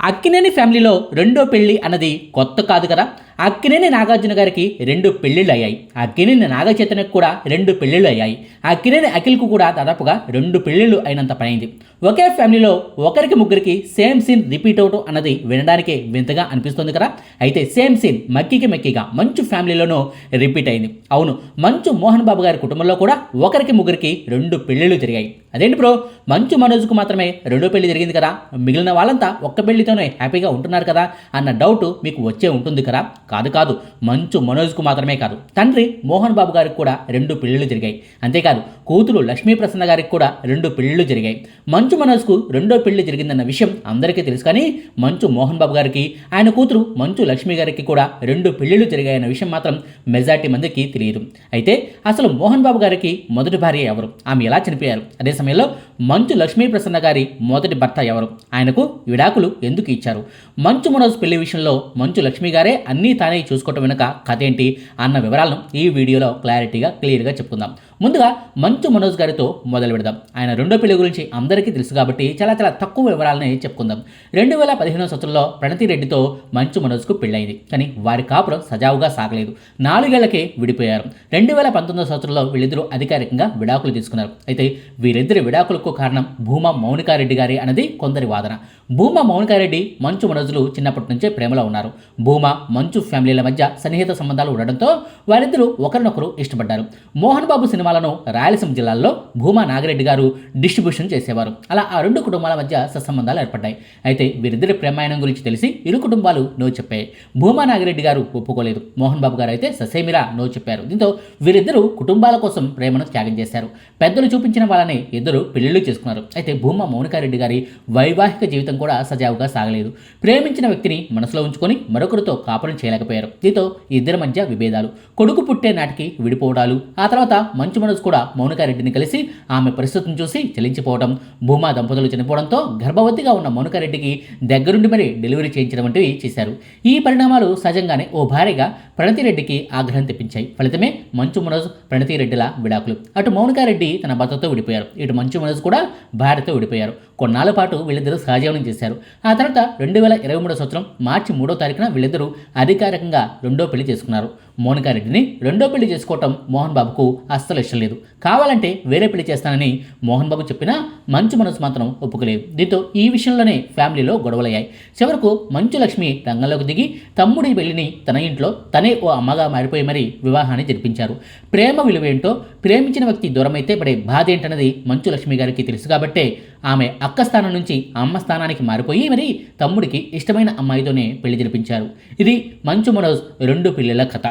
అక్కినేని ఫ్యామిలీలో రెండో పెళ్ళి అన్నది కొత్త కాదు కదా. అక్కినేని నాగార్జున గారికి రెండు పెళ్ళిళ్ళు అయ్యాయి. అక్కినేని నాగచైతన్యకు కూడా రెండు పెళ్ళిళ్ళు అయ్యాయి. అక్కినేని అఖిల్కు కూడా దాదాపుగా రెండు పెళ్ళిళ్ళు అయినంత పనైంది. ఒకే ఫ్యామిలీలో ఒకరికి ముగ్గురికి సేమ్ సీన్ రిపీట్ అవటం అన్నది వినడానికి వింతగా అనిపిస్తుంది కదా. అయితే సేమ్ సీన్ మక్కికి మక్కిగా మంచు ఫ్యామిలీలోనూ రిపీట్ అయింది. అవును మంచు మోహన్ బాబు గారి కుటుంబంలో కూడా ఒకరికి ముగ్గురికి రెండు పెళ్ళిళ్ళు జరిగాయి. అదేంటి బ్రో? మంచు మనోజ్కు మాత్రమే రెండో పెళ్ళి జరిగింది కదా. మిగిలిన వాళ్ళంతా ఒక్క పెళ్ళితోనే హ్యాపీగా ఉంటున్నారు కదా అన్న డౌట్ మీకు వచ్చే ఉంటుంది కదా. కాదు కాదు. మంచు మనోజ్కు మాత్రమే కాదు. తండ్రి మోహన్ బాబు గారికి కూడా రెండు పెళ్ళిళ్ళు జరిగాయి. అంతేకాదు కూతురు లక్ష్మీ ప్రసన్న గారికి కూడా రెండు పెళ్ళిళ్ళు జరిగాయి. మంచు మనోజ్కు రెండో పెళ్ళి జరిగిందన్న విషయం అందరికీ తెలుసు కానీ మంచు మోహన్ బాబు గారికి ఆయన కూతురు మంచు లక్ష్మి గారికి కూడా రెండు పెళ్ళిళ్ళు జరిగాయన్న విషయం మాత్రం మెజార్టీ మందికి తెలియదు. అయితే అసలు మోహన్ బాబు గారికి మొదటి భార్య ఎవరు? ఆమె ఎలా చనిపోయారు? అదే సమయంలో మంచు లక్ష్మీ ప్రసన్న గారి మొదటి భర్త ఎవరు? ఆయనకు విడాకులు ఎందుకు ఇచ్చారు? మంచు మనోజ్ పెళ్ళి విషయంలో మంచు లక్ష్మి గారే అన్నీ తానే చూసుకోవటం వెనుక కథ ఏంటి అన్న వివరాలను ఈ వీడియోలో క్లారిటీగా క్లియర్గా చెప్పుకుందాం. ముందుగా మంచు మనోజ్ గారితో మొదలు పెడదాం. ఆయన రెండో పెళ్ళి గురించి అందరికీ తెలుసు కాబట్టి చాలా చాలా తక్కువ వివరాలని చెప్పుకుందాం. రెండు వేల పదిహేనో సంవత్సరంలో ప్రణతి రెడ్డితో మంచు మనోజ్కు పెళ్ళైంది కానీ వారి కాపురం సజావుగా సాగలేదు. నాలుగేళ్ళకే విడిపోయారు. రెండు వేల పంతొమ్మిదో సంవత్సరంలో వీళ్ళిద్దరూ అధికారికంగా విడాకులు తీసుకున్నారు. అయితే వీరిద్దరి విడాకులకు కారణం భూమా మౌనికారెడ్డి గారి అనేది కొందరి వాదన. భూమా మౌనికారెడ్డి మంచు మనోజులు చిన్నప్పటి నుంచే ప్రేమలో ఉన్నారు. భూమా మంచు ఫ్యామిలీల మధ్య సన్నిహిత సంబంధాలు ఉండడంతో వారిద్దరూ ఒకరినొకరు ఇష్టపడ్డారు. మోహన్ బాబు సినిమాలను రాయలసీమ జిల్లాల్లో భూమా నాగిరెడ్డి గారు డిస్ట్రిబ్యూషన్ చేసేవారు. అలా ఆ రెండు కుటుంబాల మధ్య సత్సంబంధాలు ఏర్పడ్డాయి. అయితే వీరిద్దరి ప్రేమాయణం గురించి తెలిసి ఇరు కుటుంబాలు నో చెప్పాయి. భూమా నాగిరెడ్డి గారు ఒప్పుకోలేదు. మోహన్ బాబు గారు అయితే ససేమిరా నో చెప్పారు. దీంతో వీరిద్దరూ కుటుంబాల కోసం ప్రేమను త్యాగం చేశారు. పెద్దలు చూపించిన వాళ్ళని ఇద్దరు పెళ్ళిళ్ళు చేసుకున్నారు. అయితే భూమా మౌనికారెడ్డి గారి వైవాహిక జీవితం కూడా సజావుగా సాగలేదు. ప్రేమించిన వ్యక్తిని మనసులో ఉంచుకొని మరొకరితో కాపురం చేయలేకపోయారు. దీంతో ఇద్దరి మధ్య విభేదాలు. కొడుకు పుట్టే నాటికి విడిపోవడాలు. ఆ తర్వాత మంచు మనోజ్ కూడా మౌనికారెడ్డిని కలిసి ఆమె పరిస్థితిని చూసి చెలించిపోవడం భూమా దంపతులు చనిపోవడంతో గర్భవతిగా ఉన్న మౌనికారెడ్డికి దగ్గరుండి మరి డెలివరీ చేయించడం వంటివి చేశారు. ఈ పరిణామాలు సహజంగానే ఓ భార్యగా ప్రణతిరెడ్డికి ఆగ్రహం తెప్పించాయి. ఫలితమే మంచు మనోజ్ ప్రణతిరెడ్డిల విడాకులు. అటు మౌనికారెడ్డి తన భర్తతో విడిపోయారు. ఇటు మంచు మనోజ్ కూడా భార్యతో విడిపోయారు. కొన్నాళ్ళ పాటు వీళ్ళిద్దరూ సహజీవనం చేశారు. ఆ తర్వాత రెండు వేల ఇరవై మూడో సంవత్సరం మార్చి మూడో తారీఖున వీళ్ళిద్దరూ అధికారికంగా రెండో పెళ్ళి చేసుకున్నారు. మోనికారెడ్డిని రెండో పెళ్ళి చేసుకోవటం మోహన్ బాబుకు అస్సలు ఇష్టం లేదు. కావాలంటే వేరే పెళ్ళి చేస్తానని మోహన్ బాబు చెప్పినా మంచు మనసు మాత్రం ఒప్పుకోలేదు. దీంతో ఈ విషయంలోనే ఫ్యామిలీలో గొడవలయ్యాయి. చివరకు మంచు లక్ష్మి రంగంలోకి దిగి తమ్ముడి పెళ్ళిని తన ఇంట్లో తనే ఓ అమ్మగా మారిపోయి మరీ వివాహాన్ని జరిపించారు. ప్రేమ విలువేంటో ప్రేమించిన వ్యక్తి దూరమైతే పడే బాధ ఏంటన్నది మంచు లక్ష్మి గారికి తెలుసు కాబట్టే ఆమె అక్క స్థానం నుంచి అమ్మ స్థానానికి మారిపోయి మరి తమ్ముడికి ఇష్టమైన అమ్మాయితోనే పెళ్ళి జరిపించారు. ఇది మంచు మనోజ్ రెండు పిల్లల కథ.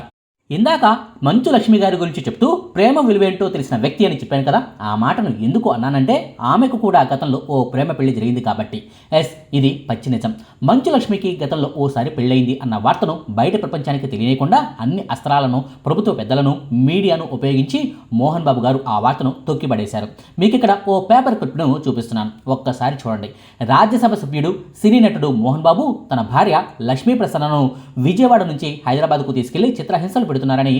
ఇందాక మంచు లక్ష్మి గారి గురించి చెప్తూ ప్రేమ విలువేంటో తెలిసిన వ్యక్తి అని చెప్పాను కదా ఆ మాటను ఎందుకు అన్నానంటే ఆమెకు కూడా గతంలో ఓ ప్రేమ పెళ్ళి జరిగింది కాబట్టి. ఎస్ ఇది పచ్చి నిజం. మంచు లక్ష్మికి గతంలో ఓసారి పెళ్ళయింది అన్న వార్తను బయట ప్రపంచానికి తెలియకుండా అన్ని అస్త్రాలను ప్రభుత్వ పెద్దలను మీడియాను ఉపయోగించి మోహన్ బాబు గారు ఆ వార్తను తొక్కిపడేశారు. మీకు ఇక్కడ ఓ పేపర్ క్లిప్ను చూపిస్తున్నాను. ఒక్కసారి చూడండి. రాజ్యసభ సభ్యుడు సినీ నటుడు మోహన్ బాబు తన భార్య లక్ష్మీ ప్రసన్నను విజయవాడ నుంచి హైదరాబాద్కు తీసుకెళ్ళి చిత్రహింసలు పెడుతున్నారని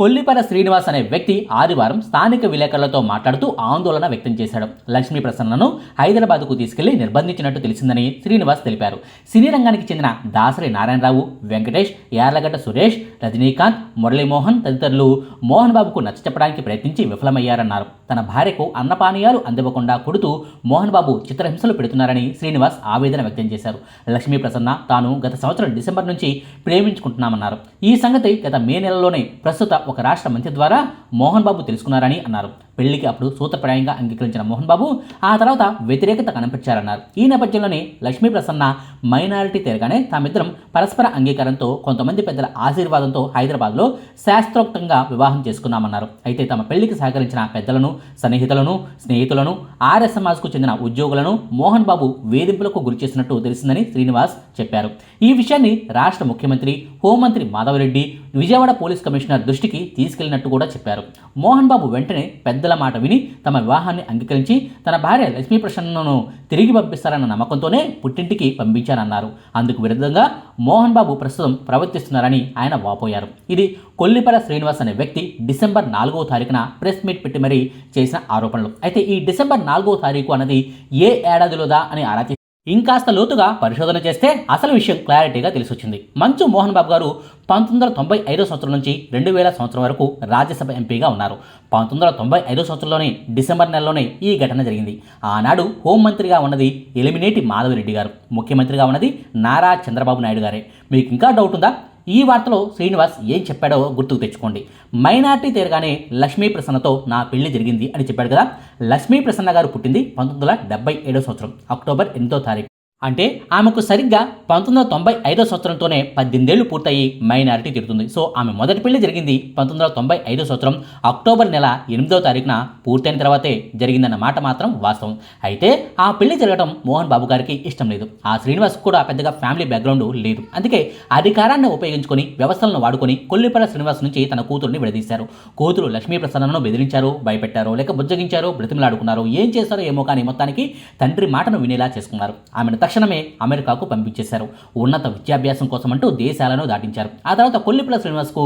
కొల్లిపర శ్రీనివాస్ అనే వ్యక్తి ఆదివారం స్థానిక విలేకరులతో మాట్లాడుతూ ఆందోళన వ్యక్తం చేశాడు. లక్ష్మీ ప్రసన్నను హైదరాబాద్కు తీసుకెళ్ళి నిర్బంధించినట్టు తెలిసిందని శ్రీనివాస్ తెలిపారు. సినీ రంగానికి చెందిన దాసరి నారాయణరావు వెంకటేష్ యార్లగడ్డ సురేష్ రజనీకాంత్ మురళీమోహన్ తదితరులు మోహన్ బాబుకు నచ్చ చెప్పడానికి ప్రయత్నించి విఫలమయ్యారన్నారు. తన భార్యకు అన్నపానీయాలు అందివ్వకుండా కొడుతూ మోహన్ బాబు చిత్రహింసలు పెడుతున్నారని శ్రీనివాస్ ఆవేదన వ్యక్తం చేశారు. లక్ష్మీ ప్రసన్న తాను గత సంవత్సరం డిసెంబర్ నుంచి ప్రేమించుకుంటున్నామన్నారు. ఈ సంగతి గత మే నెలలోనే ప్రస్తుత ఒక రాష్ట్ర మంత్రి ద్వారా మోహన్ బాబు తెలుసుకున్నారని అన్నారు. పెళ్ళికి అప్పుడు సూత్రప్రాయంగా అంగీకరించిన మోహన్ బాబు ఆ తర్వాత వ్యతిరేకత కనిపించారన్నారు. ఈ నేపథ్యంలోనే లక్ష్మీ ప్రసన్న మైనారిటీ తిరగానే తామిద్దరం పరస్పర అంగీకారంతో కొంతమంది పెద్దల ఆశీర్వాదంతో హైదరాబాద్లో శాస్త్రోక్తంగా వివాహం చేసుకున్నామన్నారు. అయితే తమ పెళ్ళికి సహకరించిన పెద్దలను సన్నిహితులను స్నేహితులను ఆర్ఎస్ సమాజ్కు చెందిన ఉద్యోగులను మోహన్ బాబు వేధింపులకు గురి చేసినట్టు తెలిసిందని శ్రీనివాస్ చెప్పారు. ఈ విషయాన్ని రాష్ట్ర ముఖ్యమంత్రి హోంమంత్రి మాధవరెడ్డి విజయవాడ పోలీస్ కమిషనర్ దృష్టికి తీసుకెళ్ళినట్టు కూడా చెప్పారు. మోహన్ బాబు వెంటనే పెద్దల మాట విని తమ వివాహాన్ని అంగీకరించి తన భార్య లక్ష్మీ ప్రసన్నను తిరిగి పంపిస్తారన్న నమ్మకంతోనే పుట్టింటికి పంపించారన్నారు. అందుకు విరుద్ధంగా మోహన్ బాబు ప్రస్తుతం ప్రవర్తిస్తున్నారని ఆయన వాపోయారు. ఇది కొల్లిపర శ్రీనివాస్ అనే వ్యక్తి డిసెంబర్ నాలుగో తారీఖున ప్రెస్ మీట్ పెట్టి మరీ చేసిన ఆరోపణలు. అయితే ఈ డిసెంబర్ నాలుగో తారీఖు అన్నది ఏ ఏడాదిలోదా అని ఆరా ఇంకాస్త లోతుగా పరిశోధన చేస్తే అసలు విషయం క్లారిటీగా తెలిసొచ్చింది. మంచు మోహన్ బాబు గారు పంతొమ్మిది వందల తొంభై ఐదో సంవత్సరం నుంచి రెండు వేల సంవత్సరం వరకు రాజ్యసభ ఎంపీగా ఉన్నారు. పంతొమ్మిది వందల తొంభై ఐదో సంవత్సరంలోనే డిసెంబర్ నెలలోనే ఈ ఘటన జరిగింది. ఆనాడు హోంమంత్రిగా ఉన్నది ఎలిమినేటి మాధవరెడ్డి గారు. ముఖ్యమంత్రిగా ఉన్నది నారా చంద్రబాబు నాయుడు గారే. మీకు ఇంకా డౌట్ ఉందా? ఈ వార్తలో శ్రీనివాస్ ఏం చెప్పాడో గుర్తుకు తెచ్చుకోండి. మైనార్టీ తీరగానే లక్ష్మీ ప్రసన్నతో నా పెళ్ళి జరిగింది అని చెప్పాడు కదా. లక్ష్మీ ప్రసన్న గారు పుట్టింది పంతొమ్మిది వందల డెబ్బై ఏడో సంవత్సరం అక్టోబర్ ఎనిమిదో తారీఖు. అంటే ఆమెకు సరిగ్గా పంతొమ్మిది వందల తొంభై ఐదో సంవత్సరంతోనే పద్దెనిమిదేళ్ళు పూర్తయి మైనారిటీ తిరుగుతుంది సో ఆమె మొదటి పెళ్ళి జరిగింది పంతొమ్మిది వందల తొంభై ఐదో సంవత్సరం అక్టోబర్ నెల ఎనిమిదో తారీఖున పూర్తయిన తర్వాతే జరిగిందన్న మాట మాత్రం వాస్తవం. అయితే ఆ పెళ్ళి జరగడం మోహన్ బాబు గారికి ఇష్టం లేదు. ఆ శ్రీనివాస్ కూడా పెద్దగా ఫ్యామిలీ బ్యాక్గ్రౌండ్ లేదు. అందుకే అధికారాన్ని ఉపయోగించుకొని వ్యవస్థలను వాడుకొని కొల్లిపర శ్రీనివాస్ నుంచి తన కూతురుని విడదీశారు. కూతురు లక్ష్మీ ప్రసన్నను బెదిరించారు భయపెట్టారు లేక బుజ్జగించారు బ్రతిమలాడుకున్నారు. ఏం చేస్తారో ఏమో కానీ మొత్తానికి తండ్రి మాటను వినేలా చేసుకున్నారు. ఆమెను తక్షణమే అమెరికాకు పంపించేశారు. ఉన్నత విద్యాభ్యాసం కోసం అంటూ దేశాలను దాటించారు. ఆ తర్వాత కొల్లిపల శ్రీనివాస్కు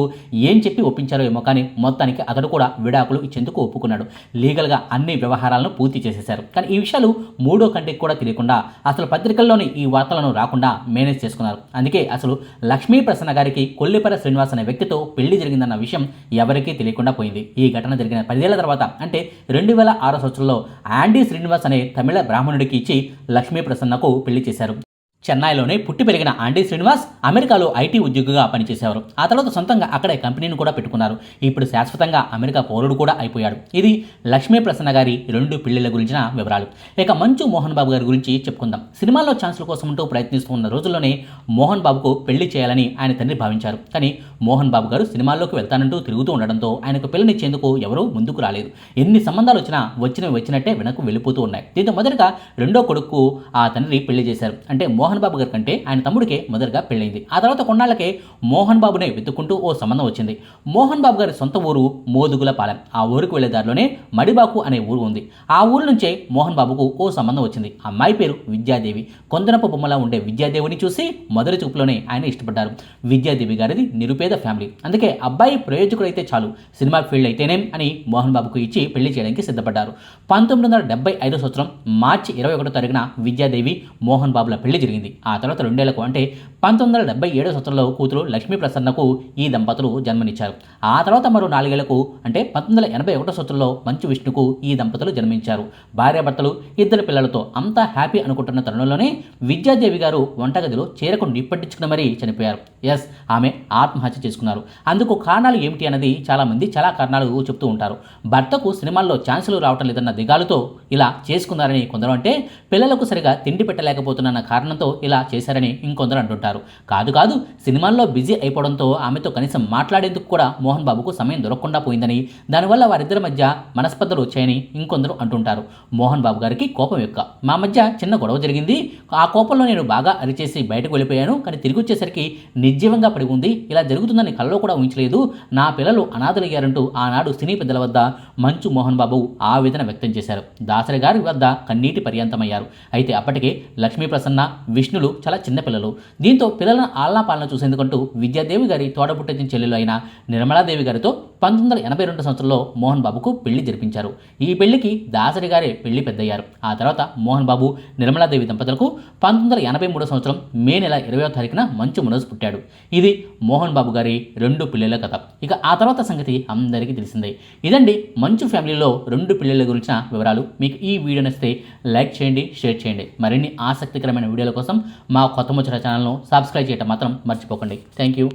ఏం చెప్పి ఒప్పించారో ఏమో కానీ మొత్తానికి అతడు కూడా విడాకులు ఇచ్చేందుకు ఒప్పుకున్నాడు. లీగల్గా అన్ని వ్యవహారాలను పూర్తి చేసేశారు. కానీ ఈ విషయాలు మూడో కంటికి కూడా తెలియకుండా అసలు పత్రికల్లోని ఈ వార్తలను రాకుండా మేనేజ్ చేసుకున్నారు. అందుకే అసలు లక్ష్మీ ప్రసన్న గారికి కొల్లిపర శ్రీనివాస్ అనే వ్యక్తితో పెళ్ళి జరిగిందన్న విషయం ఎవరికీ తెలియకుండా పోయింది. ఈ ఘటన జరిగిన పదివేల తర్వాత అంటే రెండు వేల ఆరో సంవత్సరంలో ఆండీ శ్రీనివాస్ అనే తమిళ బ్రాహ్మణుడికి ఇచ్చి లక్ష్మీ ప్రసన్నకు పెళ్ళి చేశారు. చెన్నైలోనే పుట్టి పెరిగిన ఆండీ శ్రీనివాస్ అమెరికాలో ఐటీ ఉద్యోగిగా పనిచేసేవారు. ఆ తర్వాత సొంతంగా అక్కడే కంపెనీని కూడా పెట్టుకున్నారు. ఇప్పుడు శాశ్వతంగా అమెరికా పౌరుడు కూడా అయిపోయాడు. ఇది లక్ష్మీ ప్రసన్న గారి రెండు పెళ్ళిళ్ళ గురించిన వివరాలు. ఇక మంచు మోహన్ బాబు గారి గురించి చెప్పుకుందాం. సినిమాల్లో ఛాన్సుల కోసం ఉంటూ ప్రయత్నిస్తూ ఉన్న రోజుల్లోనే మోహన్ బాబుకు పెళ్ళి చేయాలని ఆయన తండ్రి భావించారు. కానీ మోహన్ బాబు గారు సినిమాల్లోకి వెళ్తానంటూ తిరుగుతూ ఉండడంతో ఆయనకు పిల్లనిచ్చేందుకు ఎవరూ ముందుకు రాలేదు. ఎన్ని సంబంధాలు వచ్చినా వచ్చినవి వచ్చినట్టే వెనక్కు వెళ్ళిపోతూ ఉన్నాయి. దీంతో మొదటగా రెండో కొడుకు ఆ తండ్రి పెళ్ళి చేశారు. అంటే మోహన్ మోహన్ బాబు గారి కంటే ఆయన తమ్ముడికే మొదటగా పెళ్ళైంది ఆ తర్వాత కొన్నాళ్ళకే మోహన్ బాబునే వెతుక్కుంటూ ఓ సంబంధం వచ్చింది. మోహన్ బాబు గారి సొంత ఊరు మోదుగుల పాలెం ఆ ఊరికి వెళ్ళే దారిలోనే మడిబాకు అనే ఊరు ఉంది. ఆ ఊరు నుంచే మోహన్ బాబుకు ఓ సంబంధం వచ్చింది. అమ్మాయి పేరు విద్యాదేవి. కొందనపు బొమ్మలా ఉండే విద్యాదేవిని చూసి మొదటి చూపులోనే ఆయన ఇష్టపడ్డారు. విద్యాదేవి గారిది నిరుపేద ఫ్యామిలీ. అందుకే అబ్బాయి ప్రయోజకుడైతే చాలు. సినిమా ఫీల్డ్ అయితేనేం అని మోహన్ బాబుకు ఇచ్చి పెళ్ళి చేయడానికి సిద్ధపడ్డారు. పంతొమ్మిది వందల డెబ్బై ఐదో సంవత్సరం మార్చి ఇరవై ఒకటో తారీఖున విద్యాదేవి మోహన్ బాబుల పెళ్ళి జరిగింది. ఆ తర్వాత రెండేళ్ళకు అంటే పంతొమ్మిది వందల డెబ్బై ఏడో సంవత్సరంలో కూతురు లక్ష్మీ ప్రసన్నకు ఈ దంపతులు జన్మనిచ్చారు. ఆ తర్వాత మరో నాలుగేళ్ళకు అంటే పంతొమ్మిది వందల ఎనభై ఒకటో సంవత్సరంలో మంచు విష్ణుకు ఈ దంపతులు జన్మించారు. భార్యాభర్తలు ఇద్దరు పిల్లలతో అంతా హ్యాపీ అనుకుంటున్న తరుణంలోనే విద్యాదేవి గారు వంటగదిలో చీరకు నిప్పట్టించుకుని మరీ చనిపోయారు. ఎస్ ఆమె ఆత్మహత్య చేసుకున్నారు. అందుకు కారణాలు ఏమిటి అన్నది చాలామంది చాలా కారణాలు చెప్తూ ఉంటారు. భర్తకు సినిమాల్లో ఛాన్సులు రావటం లేదన్న దిగాలుతో ఇలా చేసుకున్నారని కొందరు అంటే పిల్లలకు సరిగా తిండి పెట్టలేకపోతున్న కారణంతో ఇలా చేశారని ఇంకొందరు అంటుంటారు. కాదు కాదు సినిమాల్లో బిజీ అయిపోవడంతో ఆమెతో కనీసం మాట్లాడేందుకు కూడా మోహన్ బాబుకు సమయం దొరకకుండా పోయిందని దానివల్ల వారిద్దరి మధ్య మనస్పర్ధలు వచ్చాయని ఇంకొందరు అంటుంటారు. మోహన్ బాబు గారికి కోపం యొక్క మా మధ్య చిన్న గొడవ జరిగింది. ఆ కోపంలో నేను బాగా అరిచేసి బయటకు వెళ్ళిపోయాను. కానీ తిరిగి వచ్చేసరికి నిర్జీవంగా పడి ఉంది. ఇలా జరుగుతుందని కలలో కూడా ఊహించలేదు. నా పిల్లలు అనాథలయ్యారంటూ ఆనాడు సినీ పెద్దల వద్ద మంచు మోహన్ బాబు ఆవేదన వ్యక్తం చేశారు. దాసరి గారి వద్ద కన్నీటి పర్యంతమయ్యారు. అయితే అప్పటికే లక్ష్మీ ప్రసన్న విష్ణులు చాలా చిన్నపిల్లలు దీంతో పిల్లలను ఆలనా పాలన చూసేందుకంటూ విద్యాదేవి గారి తోడబుట్టిన చెల్లెలు అయిన నిర్మలాదేవి గారితో పంతొమ్మిది వందల ఎనభై రెండు సంవత్సరంలో మోహన్ బాబుకు పెళ్ళి జరిపించారు. ఈ పెళ్ళికి దాసరి గారే పెళ్ళి పెద్దయ్యారు. ఆ తర్వాత మోహన్ బాబు నిర్మలాదేవి దంపతులకు పంతొమ్మిది వందల ఎనభై మూడో సంవత్సరం మే నెల ఇరవయో తారీఖున మంచు మనోజ్ పుట్టాడు. ఇది మోహన్ బాబు గారి రెండు పిల్లల కథ. ఇక ఆ తర్వాత సంగతి అందరికీ తెలిసిందే. ఇదండి మంచు ఫ్యామిలీలో రెండు పిల్లల గురించిన వివరాలు. మీకు ఈ వీడియో నచ్చితే లైక్ చేయండి షేర్ చేయండి. మరిన్ని ఆసక్తికరమైన వీడియోల కోసం మా కొత్త ముచ్చట ఛానల్ను సబ్స్క్రైబ్ చేయటం మాత్రం మర్చిపోకండి. Thank you